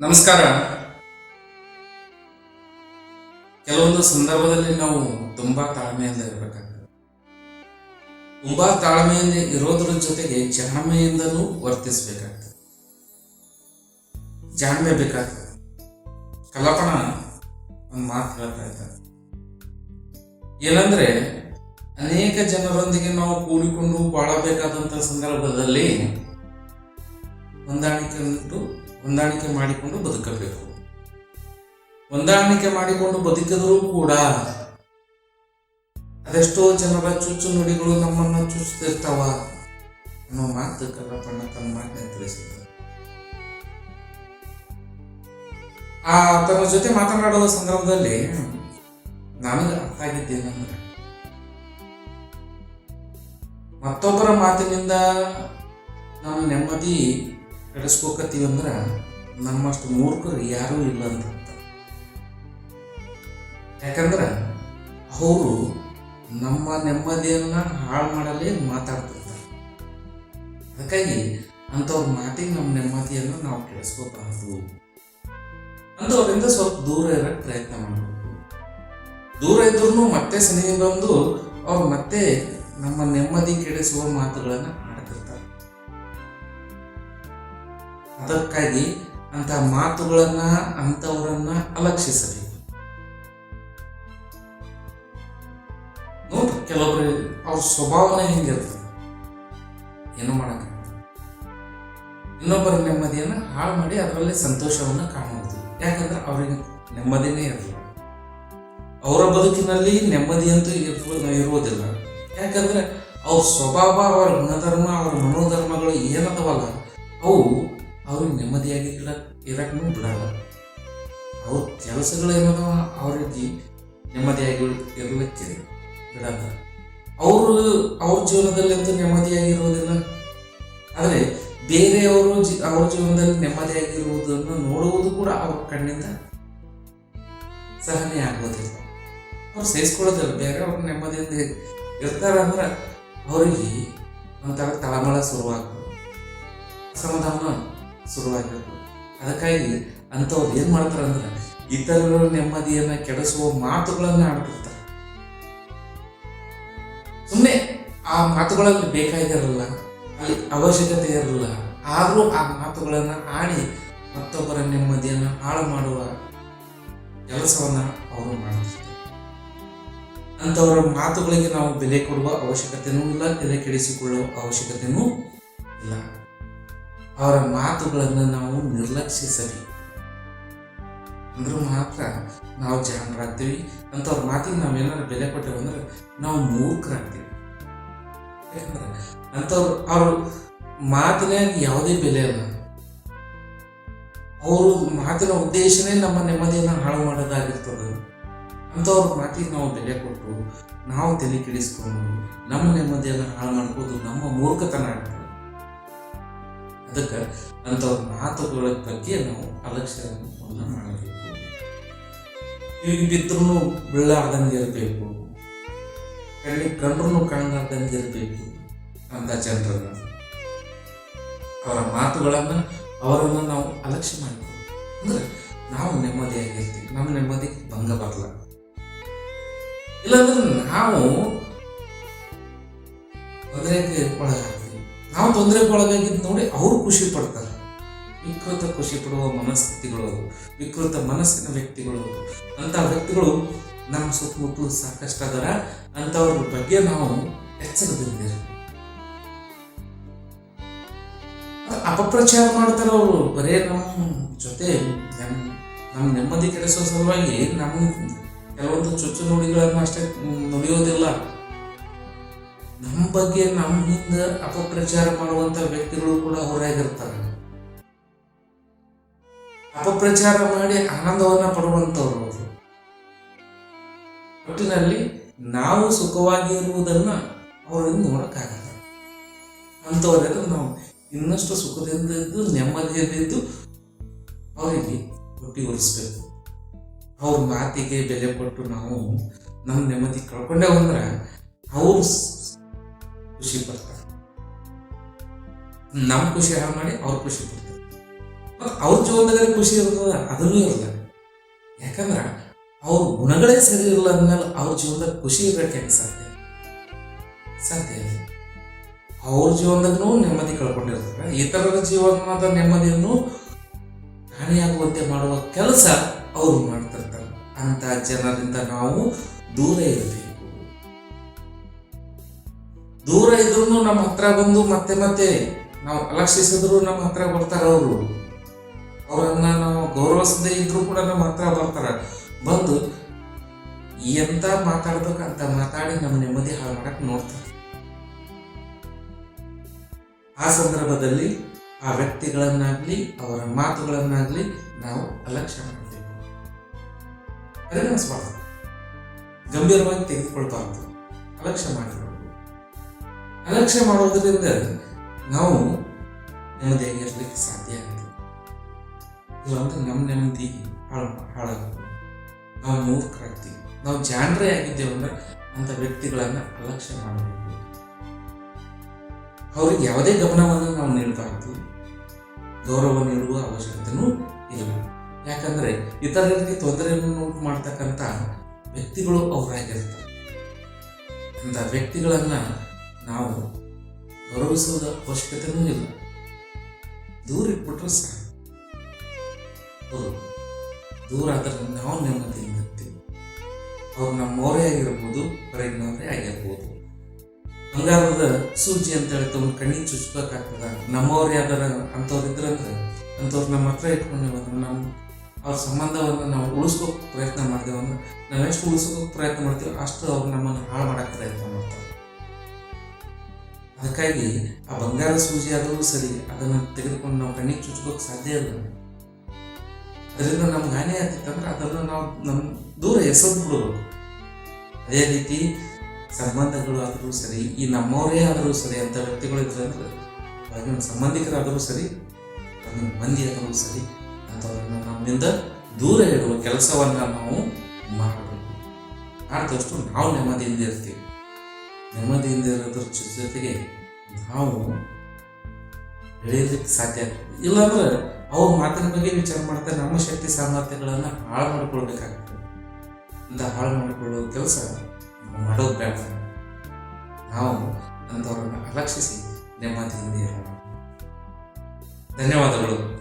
ನಮಸ್ಕಾರ. ಕೆಲವೊಂದು ಸಂದರ್ಭದಲ್ಲಿ ನಾವು ತುಂಬಾ ತಾಳ್ಮೆಯಿಂದ ಇರಬೇಕಾಗ್ತದೆ. ತುಂಬಾ ತಾಳ್ಮೆಯಿಂದ ಇರೋದ್ರ ಜೊತೆಗೆ ಜಾಣ್ಮೆಯಿಂದಲೂ ವರ್ತಿಸಬೇಕಾಗ್ತದೆ. ಜಾಣ್ಮೆ ಬೇಕಾಗ್ತದೆ. ಕಲ್ಪನ ಒಂದು ಮಾತು ಹೇಳ್ತಾ ಇದ್ದಾರೆ. ಏನಂದ್ರೆ, ಅನೇಕ ಜನರೊಂದಿಗೆ ನಾವು ಕೂಡಿಕೊಂಡು ಬಾಳಬೇಕಾದಂತ ಸಂದರ್ಭದಲ್ಲಿ ಹೊಂದಾಣಿಕೆ ಉಂಟು. ಹೊಂದಾಣಿಕೆ ಮಾಡಿಕೊಂಡು ಬದುಕಬೇಕು. ಹೊಂದಾಣಿಕೆ ಮಾಡಿಕೊಂಡು ಬದುಕಿದರೂ ಕೂಡ ಅದೆಷ್ಟೋ ಜನರ ಚುಚ್ಚು ನುಡಿಗಳು ನಮ್ಮನ್ನು ಚುಚ್ಚುತ್ತಿರ್ತಾವ ಅನ್ನೋ ಮಾತು ಕಲ್ಲಪ್ಪಣ್ಣ ತನ್ನ ಮಾತನ್ನು ತಿಳಿಸಿದ್ದ ಆ ತನ್ನ ಜೊತೆ ಮಾತನಾಡುವ ಸಂದರ್ಭದಲ್ಲಿ ನನಗೆ ಅರ್ಥ ಆಗಿದ್ದೇನೆಂದ್ರೆ, ಮತ್ತೊಬ್ಬರ ಮಾತಿನಿಂದ ನಾನು ನೆಮ್ಮದಿ ಕೆಡಿಸ್ಕೋಕತ್ತೀವಿ ಅಂದ್ರೆ ನಮ್ಮಷ್ಟು ಮೂರ್ಖರು ಯಾರೂ ಇಲ್ಲ ಅಂತ. ಯಾಕಂದ್ರೆ ಅವರು ನಮ್ಮ ನೆಮ್ಮದಿಯನ್ನ ಹಾಳು ಮಾಡಲೇ ಮಾತಾಡ್ತಿರ್ತಾರೆ ಅದಕ್ಕಾಗಿ ಅಂಥವ್ರ ಮಾತಿಗೆ ನಮ್ಮ ನೆಮ್ಮದಿಯನ್ನು ನಾವು ಕೆಡಿಸ್ಕೋಬಾರ್ದು ಅಂಥವ್ರಿಂದ ಸ್ವಲ್ಪ ದೂರ ಇರಕ್ಕೆ ಪ್ರಯತ್ನ ಮಾಡಬೇಕು ದೂರ ಇದ್ರೂ ಮತ್ತೆ ಸನಿಹ ಬಂದು ಅವ್ರು ಮತ್ತೆ ನಮ್ಮ ನೆಮ್ಮದಿ ಕೆಡಿಸುವ ಮಾತುಗಳನ್ನು ಅದಕ್ಕಾಗಿ ಅಂತ ಮಾತುಗಳನ್ನ, ಅಂಥವರನ್ನ ಅಲಕ್ಷಿಸಬೇಕು. ನೋಡ್ರಿ ಕೆಲವೊಬ್ರು ಅವ್ರ ಸ್ವಭಾವನ ಹೆಂಗಿರ್ತದೆ. ಏನು ಮಾಡಕ್ಕ ಇನ್ನೊಬ್ಬರ ನೆಮ್ಮದಿಯನ್ನ ಹಾಳು ಮಾಡಿ ಅದರಲ್ಲಿ ಸಂತೋಷವನ್ನ ಕಾಣಬಹುದು ಯಾಕಂದ್ರೆ ಅವರಿಗೆ ನೆಮ್ಮದಿನೇ ಇರಲ್ಲ. ಅವರ ಬದುಕಿನಲ್ಲಿ ನೆಮ್ಮದಿ ಅಂತೂ ಇರುವ- ಇರುವುದಿಲ್ಲ. ಯಾಕಂದ್ರೆ ಅವ್ರ ಸ್ವಭಾವ, ಅವರ ಗುಣಧರ್ಮ, ಅವರ ಮನೋಧರ್ಮಗಳು ಏನದವಲ್ಲ, ಅವು ನೆಮ್ಮದಿಯಾಗಿ ಇರಕ್ಕೂ ಬಿಡಲ್ಲ. ಅವ್ರ ಕೆಲಸಗಳು ಏನದವ ಅವರಿಗೆ ನೆಮ್ಮದಿಯಾಗಿ ಇರಲಿಕ್ಕಿದೆ. ಬಿಡಲ್ಲ. ಅವರು ಅವ್ರ ಜೀವನದಲ್ಲಿ ಅಂತೂ ನೆಮ್ಮದಿಯಾಗಿ ಇರುವುದಿಲ್ಲ? ಆದರೆ ಬೇರೆಯವರು ಜಿ ಅವ್ರ ಜೀವನದಲ್ಲಿ ನೆಮ್ಮದಿಯಾಗಿರುವುದನ್ನು ನೋಡುವುದು ಕೂಡ ಅವ್ರ ಕಣ್ಣಿಂದ ಸಹನೆ ಆಗೋದಿಲ್ಲ ಅವ್ರು ಸಹಿಸ್ಕೊಳ್ಳೋದಿಲ್ಲ ಬೇರೆ ಅವ್ರ ನೆಮ್ಮದಿಯಿಂದ ಇರ್ತಾರೆ ಅಂದ್ರೆ ಅವರಿಗೆ ಒಂಥರ ತಳಮಳ ಶುರುವಾಗ್ತದೆ. ಅಸಮಾಧಾನ ಶುರುವಾಗಿರ್ತದೆ ಅದಕ್ಕಾಗಿ ಅಂಥವ್ರು ಏನು ಮಾಡ್ತಾರೆ ಅಂದ್ರೆ ಇತರರ ನೆಮ್ಮದಿಯನ್ನ ಕೆಡಿಸುವ ಮಾತುಗಳನ್ನು ಆಡ್ತಿರ್ತಾರೆ. ಸುಮ್ಮನೆ ಆ ಮಾತುಗಳಲ್ಲಿ ಬೇಕಾಗಿರಲ್ಲ ಅಲ್ಲಿ ಅವಶ್ಯಕತೆ ಇರಲಿಲ್ಲ ಆದರೂ ಆ ಮಾತುಗಳನ್ನು ಆಡಿ ಮತ್ತೊಬ್ಬರ ನೆಮ್ಮದಿಯನ್ನ ಹಾಳು ಮಾಡುವ ಕೆಲಸವನ್ನ ಅವರು ಮಾಡ್ತಾರೆ ಅಂಥವರ ಮಾತುಗಳಿಗೆ ನಾವು ಬೆಲೆ ಕೊಡುವ ಅವಶ್ಯಕತೆನೂ ಇಲ್ಲ, ಬೆಲೆ ಕೆಡಿಸಿಕೊಳ್ಳುವ ಅವಶ್ಯಕತೆನೂ ಇಲ್ಲ. ಅವರ ಮಾತುಗಳನ್ನು ನಾವು ನಿರ್ಲಕ್ಷಿಸಬೇಕು ಅಂದ್ರೂ ಮಾತ್ರ ನಾವು ಜಾಣರಾಗ್ತೀವಿ ಅಂಥವ್ರ ಮಾತಿಗೆ ನಾವೇನಾದ್ರು ಬೆಲೆ ಕೊಟ್ಟೇವೆ ಅಂದ್ರೆ ನಾವು ಮೂರ್ಖರಾಗ್ತೀವಿ. ಯಾಕಂದ್ರೆ ಅಂಥವ್ರು ಅವ್ರ ಮಾತಿನಾಗ ಯಾವುದೇ ಬೆಲೆ ಅಲ್ಲ. ಅವರು ಮಾತಿನ ಉದ್ದೇಶನೇ ನಮ್ಮ ನೆಮ್ಮದಿಯನ್ನು ಹಾಳು ಮಾಡೋದಾಗಿರ್ತದೆ. ಅಂಥವ್ರ ಮಾತಿಗೆ ನಾವು ಬೆಲೆ ಕೊಟ್ಟು ನಾವು ತಲೆ ಕೆಡಿಸ್ಕೊಂಡು ನಮ್ಮ ನೆಮ್ಮದಿಯನ್ನು ಹಾಳು ಮಾಡ್ಬೋದು, ನಮ್ಮ ಮೂರ್ಖತನ ಆಗ್ತದೆ ಅದಕ್ಕೆ ಅಂಥವ್ರ ಮಾತುಗಳ ಬಗ್ಗೆ ನಾವು ಅಲಕ್ಷ್ಯವನ್ನು ಮಾಡಬೇಕು. ಬಿದ್ರೂ ಬೀಳಾರ್ದಂಗೆ ಇರಬೇಕು ಕಣ್ಣಿಗೆ ಕಂಡ್ರೂ ಕಾಣಲಾರ್ದಂಗೆ ಇರಬೇಕು ಅಂತ ಜನರನ್ನ. ಅವರ ಮಾತುಗಳನ್ನು ಅವರನ್ನು ನಾವು ಅಲಕ್ಷ್ಯ ಮಾಡಬೇಕು. ಅಂದ್ರೆ ನಾವು ನೆಮ್ಮದಿಯಾಗಿರ್ತೀವಿ, ನಮ್ಮ ನೆಮ್ಮದಿ ಭಂಗ ಬರಲ್ಲ. ಇಲ್ಲಾಂದ್ರೆ ನಾವು ಮದುವೆಗೆ ಒಳಗಾಗ್ತೀವಿ ನಾವು ತೊಂದರೆಗೆ ಒಳಗಾಗಿದ್ದು ನೋಡಿ ಅವರು ಖುಷಿ ಪಡ್ತಾರೆ. ವಿಕೃತ ಖುಷಿ ಪಡುವ ಮನಸ್ಥಿತಿಗಳು ವಿಕೃತ ಮನಸ್ಸಿನ ವ್ಯಕ್ತಿಗಳು ಅಂತಹ ವ್ಯಕ್ತಿಗಳು ನಮ್ಮ ಸುತ್ತಮುತ್ತಲು ಸಾಕಷ್ಟು ಅದರ. ಅಂಥವ್ರ ಬಗ್ಗೆ ನಾವು ಎಚ್ಚರದಿಂದಿರಬೇಕು ಅಪಪ್ರಚಾರ ಮಾಡ್ತಾರೆ ಅವರು. ಬರೇ ನಮ್ಮ ಜೊತೆ ನಮ್ಮ ನೆಮ್ಮದಿ ಕೆಡಿಸೋ ಸಲುವಾಗಿ ನಮ್ಮ ಕೆಲವೊಂದು ಚುಚ್ಚು ನುಡಿಗಳನ್ನು ಅಷ್ಟೇ ನುಡಿಯೋದಿಲ್ಲ. ಬಗ್ಗೆ ನಮ್ಮಿಂದ ಅಪಪ್ರಚಾರ ಮಾಡುವಂತ ವ್ಯಕ್ತಿಗಳು ಕೂಡ ಹೊರಗಿರ್ತಾರೆ. ಅಪಪ್ರಚಾರ ಮಾಡಿ ಆನಂದವನ್ನ ಪಡುವಂತವ್ರು ಅವರು. ಒಟ್ಟಿನಲ್ಲಿ ನಾವು ಸುಖವಾಗಿ ಇರುವುದನ್ನ ಅವರಿಂದ ನೋಡಕ್ಕಾಗಲ್ಲ. ಅಂಥವರೆಲ್ಲ ನಾವು ಇನ್ನಷ್ಟು ಸುಖದಿಂದ ಇದ್ದು ನೆಮ್ಮದಿಯಲ್ಲಿದ್ದು ಅವರಿಗೆ ಒಟ್ಟಿ ಉರಿಸ್ಬೇಕು ಅವ್ರ ಮಾತಿಗೆ ಬೆಲೆ ಕೊಟ್ಟು ನಾವು ನಮ್ಮ ನೆಮ್ಮದಿ ಕಳ್ಕೊಂಡೆ ಅಂದ್ರೆ ಅವ್ರು ಖುಷಿ ಪಡ್ತಾರೆ. ನಮ್ಮ ಖುಷಿ ಹಾಳು ಮಾಡಿ ಅವ್ರು ಖುಷಿ ಪಡ್ತಾರೆ. ಮತ್ತು ಅವ್ರ ಜೀವನದಲ್ಲಿ ಖುಷಿ ಇರ್ತದ ಅದನ್ನೂ ಇರಲ್ಲ ಯಾಕಂದ್ರೆ ಅವ್ರ ಗುಣಗಳೇ ಸರಿ ಇರಲ್ಲ ಅಂದ್ಮೇಲೆ ಅವ್ರ ಜೀವನದಾಗ ಖುಷಿ ಇರಕ್ಕೆ ಸಾಧ್ಯ? ಸಾಧ್ಯ ಇಲ್ಲ. ಅವ್ರ ಜೀವನದಾಗೂ ನೆಮ್ಮದಿ ಕಳ್ಕೊಂಡಿರ್ತಾರೆ. ಇತರರ ಜೀವನದ ನೆಮ್ಮದಿಯನ್ನು ಹಾನಿಯಾಗುವಂತೆ ಮಾಡುವ ಕೆಲಸ ಅವರು ಮಾಡ್ತಿರ್ತಾರೆ. ಅಂತ ಜನರಿಂದ ನಾವು ದೂರ ಇರಬೇಕು ನಮ್ಮ ಹತ್ರ ಬಂದು ಮತ್ತೆ ಮತ್ತೆ ನಾವು ಅಲಕ್ಷಿಸಿದ್ರು ನಮ್ಮ ಹತ್ರ ಬರ್ತಾರ ಅವರು. ಅವರನ್ನ ನಾವು ಗೌರವಿಸದೇ ಇದ್ರು ಕೂಡ ನಮ್ಮ ಹತ್ರ ಬರ್ತಾರ. ಬಂದು ಎಂತ ಮಾತಾಡ್ಬೇಕಂತ ಮಾತಾಡಿ ನಮ್ಮ ನೆಮ್ಮದಿ ಹಾಳು ಮಾಡಕ್ ನೋಡ್ತಾರೆ. ಆ ಸಂದರ್ಭದಲ್ಲಿ ಆ ವ್ಯಕ್ತಿಗಳನ್ನಾಗ್ಲಿ, ಅವರ ಮಾತುಗಳನ್ನಾಗ್ಲಿ ನಾವು ಅಲಕ್ಷ್ಯ ಮಾಡಬೇಕು. ಪರಿಗಣಿಸಬಾರ್ದು ಗಂಭೀರವಾಗಿ ತೆಗೆದುಕೊಳ್ಬಾರ್ದು. ಅಲಕ್ಷ್ಯ ಮಾಡಬಾರ್ದು ಅಲಕ್ಷ್ಯ ಮಾಡುವುದರಿಂದ ನಾವು ನೆಮ್ಮದಿಯಾಗಿರ್ಲಿಕ್ಕೆ ಸಾಧ್ಯ ಆಗುತ್ತೆ ಇಲ್ಲಾಂದ್ರೆ ನಮ್ಮ ನೆಮ್ಮದಿ ಹಾಳು ಹಾಳಾಗುತ್ತೆ ನಾವು ಮೂರ್ಖರಾಗ್ತೀವಿ. ನಾವು ಜಾಣರೇ ಆಗಿದ್ದೇವೆ ಅಂದ್ರೆ ಅಂತ ವ್ಯಕ್ತಿಗಳನ್ನ ಅಲಕ್ಷ್ಯ ಮಾಡಬೇಕು. ಅವ್ರಿಗೆ ಯಾವುದೇ ಗಮನವನ್ನು ನಾವು ನೀಡಬಾರ್ದು. ಗೌರವ ನೀಡುವ ಅವಶ್ಯಕತೆನೂ ಇಲ್ಲ. ಯಾಕಂದ್ರೆ ಇತರರಿಗೆ ತೊಂದರೆಯನ್ನು ಉಂಟು ಮಾಡ್ತಕ್ಕಂಥ ವ್ಯಕ್ತಿಗಳು ಅವರಾಗಿರ್ತಾರೆ. ಅಂತ ವ್ಯಕ್ತಿಗಳನ್ನ ನಾವು ಗೌರವಿಸುವುದ ಅವಶ್ಯಕತೆನೂ ಇಲ್ಲ. ದೂರ ಇಟ್ಬಿಟ್ರೆ ಸಾಕು. ದೂರ ಆದರೆ ನಾವು ನೆಮ್ಮದಿಯಿಂದ ಇರ್ತೀವಿ. ಅವ್ರು ನಮ್ಮವರೇ ಆಗಿರ್ಬೋದು ಹೊರಗಿನವರೇ ಆಗಿರ್ಬೋದು. ಬಂಗಾರದ ಸೂಜಿ ಅಂತ ಹೇಳಿ ತಗೊಂಡು ಕಣ್ಣಿಗೆ ಚುಚ್ಬೇಕಾಗ್ತದ. ನಮ್ಮವ್ರು ಯಾವ್ದಾರ ಅಂಥವ್ರು ಇದ್ರಂದ್ರೆ ಅಂಥವ್ರು ನಮ್ಮ ಹತ್ರ ಇಟ್ಕೊಂಡು ಅಂದ್ರೆ ನಮ್ಮ ಅವ್ರ ಸಂಬಂಧವನ್ನು ನಾವು ಉಳಿಸ್ಕೋಕ್ ಪ್ರಯತ್ನ ಮಾಡಿದೆವು ನಾವೆಷ್ಟು ಉಳಿಸ್ಕೋಕ್ ಪ್ರಯತ್ನ ಮಾಡ್ತೀವಿ ಅಷ್ಟು ಅವ್ರು ನಮ್ಮನ್ನು ಹಾಳು ಮಾಡೋಕೆ ಪ್ರಯತ್ನ ಮಾಡ್ತಾರೆ. ಅದಕ್ಕಾಗಿ ಆ ಬಂಗಾರ ಸೂಜಿ ಆದರೂ ಸರಿ, ಅದನ್ನು ತೆಗೆದುಕೊಂಡು ನಾವು ಕಣ್ಣಿಗೆ ಚುಚ್ಕೋಕೆ ಸಾಧ್ಯ ಇಲ್ಲ. ಅದರಿಂದ ನಮ್ಗೆ ಹಾನಿ ಆಗ್ತಿತ್ತಂದ್ರೆ ಅದನ್ನು ನಾವು ನಮ್ಮ ದೂರ ಎಸೆದು ಬಿಡಬೇಕು ಅದೇ ರೀತಿ ಸಂಬಂಧಗಳು ಆದರೂ ಸರಿ, ಈ ನಮ್ಮವರೇ ಆದರೂ ಸರಿ ಅಂತ ವ್ಯಕ್ತಿಗಳು ಇದ್ರೆ ಅಂದ್ರೆ ಹೊರಗಿನ ಸಂಬಂಧಿಕರಾದರೂ ಸರಿ ಅದನ್ನು ಮಂದಿ ಆದರೂ ಸರಿ, ಅಂಥವ್ರನ್ನ ನಮ್ಮಿಂದ ದೂರ ಇಡುವ ಕೆಲಸವನ್ನು ನಾವು ಮಾಡಬೇಕು. ಆದಷ್ಟು ನಾವು ನೆಮ್ಮದಿಯಿಂದ ಇರ್ತೀವಿ. ನೆಮ್ಮದಿಯಿಂದ ಇರೋದ್ರ ಜೊತೆಗೆ ನಾವು ಬೆಳೆಯೋದಕ್ಕೆ ಸಾಧ್ಯ ಇಲ್ಲಾಂದ್ರೆ ಅವ್ರ ಮಾತಿನ ಬಗ್ಗೆ ವಿಚಾರ ಮಾಡ್ತಾ ನಮ್ಮ ಶಕ್ತಿ ಸಾಮರ್ಥ್ಯಗಳನ್ನು ಹಾಳು ಮಾಡ್ಕೊಳ್ಬೇಕಾಗ್ತದೆ. ಅಂತ ಹಾಳು ಮಾಡಿಕೊಳ್ಳೋ ಕೆಲಸ ನಾವು ಮಾಡೋದು ಬೇಡ. ನಾವು ಅಂಥವ್ರನ್ನ ಅಲಕ್ಷಿಸಿ ನೆಮ್ಮದಿಯಿಂದ ಇರೋಣ. ಧನ್ಯವಾದಗಳು.